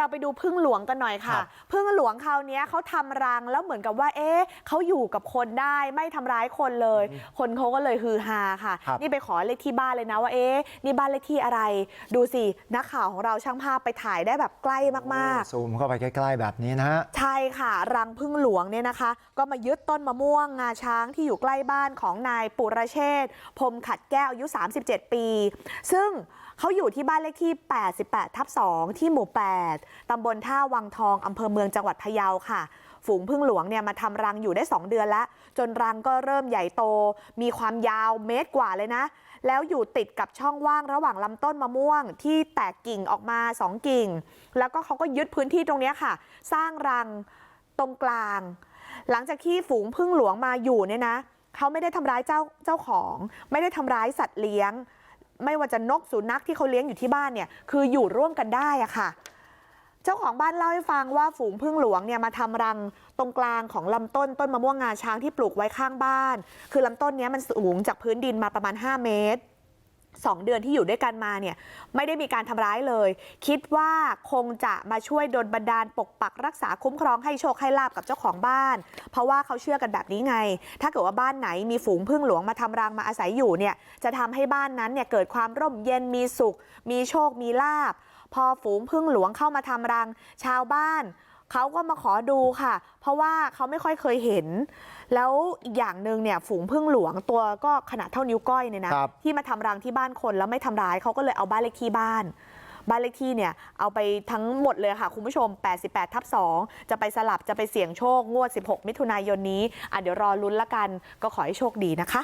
เราไปดูพึ่งหลวงกันหน่อยค่ะครับพึ่งหลวงคราวเนี้ยเขาทำรังแล้วเหมือนกับว่าเอ๊ะเขาอยู่กับคนได้ไม่ทำร้ายคนเลย คนเขาก็เลยฮือฮาค่ะครับนี่ไปขอเลขที่บ้านเลยนะว่าเอ๊ะนี่บ้านเลขที่อะไร ดูสินักข่าวของเราช่างภาพไปถ่ายได้แบบใกล้มากๆซูมเข้าไปใกล้ๆแบบนี้นะฮะใช่ค่ะ รังพึ่งหลวงเนี่ยนะคะ ก็มายึดต้นมะม่วงงาช้างที่อยู่ใกล้บ้านของนายปุรเชษฐ์พรหมขัดแก้วอายุ 37 ปี ซึ่งเขาอยู่ที่บ้านเลขที่ 88 ทับ 2 ที่หมู่ 8ตำบลท่าวังทองอำเภอเมืองจังหวัดพะเยาค่ะ ฝูงพึ่งหลวงเนี่ยมาทำรังอยู่ได้ 2 เดือนแล้ว จนรังก็เริ่มใหญ่โต มีความยาวเมตรกว่าเลยนะ แล้วอยู่ติดกับช่องว่างระหว่างลำต้นมะม่วง ที่แตกกิ่งออกมา 2 กิ่ง แล้วก็เขาก็ยึดพื้นที่ตรงนี้ค่ะ สร้างรังตรงกลาง หลังจากที่ฝูงพึ่งหลวงมาอยู่เนี่ยนะเขาไม่ได้ทำร้ายเจ้าเจ้าของ ไม่ได้ทำร้ายสัตว์เลี้ยง ไม่ว่าจะนกสุนัขที่เขาเลี้ยงอยู่ที่บ้านเนี่ยคืออยู่ร่วมกันได้อะค่ะ เจ้าของบ้านเล่าให้ฟังว่าฝูงพึ่งหลวงเนี่ยมาทำรังตรงกลางของลำต้นต้นมะม่วงงาช้างที่ปลูกไว้ข้างบ้านคือลำต้นนี้มันสูงจากพื้นดินมาประมาณ5เมตร สองเดือนที่อยู่ด้วยกันมาเนี่ยไม่ได้มีการทำร้ายเลย คิดว่าคงจะมาช่วยดลบันดาลปกปักรักษาคุ้มครองให้โชคให้ลาบกับเจ้าของบ้าน เพราะว่าเขาเชื่อกันแบบนี้ไง ถ้าเกิดว่าบ้านไหนมีฝูงพึ่งหลวงมาทำรังมาอาศัยอยู่เนี่ยจะทำให้บ้านนั้นเนี่ยเกิดความร่มเย็นมีสุข มีโชคมีลาบ พอฝูงพึ่งหลวงเข้ามาทำรัง ชาวบ้าน เขาก็มาขอดูค่ะเพราะว่าเขาไม่ค่อยเคยเห็นแล้วอีกอย่างหนึ่งเนี่ยฝูงพึ่งหลวงตัวก็ขนาดเท่านิ้วก้อยเนี่ยนะครับที่มาทำรังที่บ้านคนแล้วไม่ทำร้ายเขาก็เลยเอาบ้านเลขที่บ้านบ้านเลขที่เนี่ยเอาไปทั้งหมดเลยค่ะคุณผู้ชม 88ทับ2จะไปสลับจะไปเสี่ยงโชคงวด 16 มิถุนายนนี้อะเดี๋ยวรอลุ้นละกันก็ขอให้โชคดีนะคะ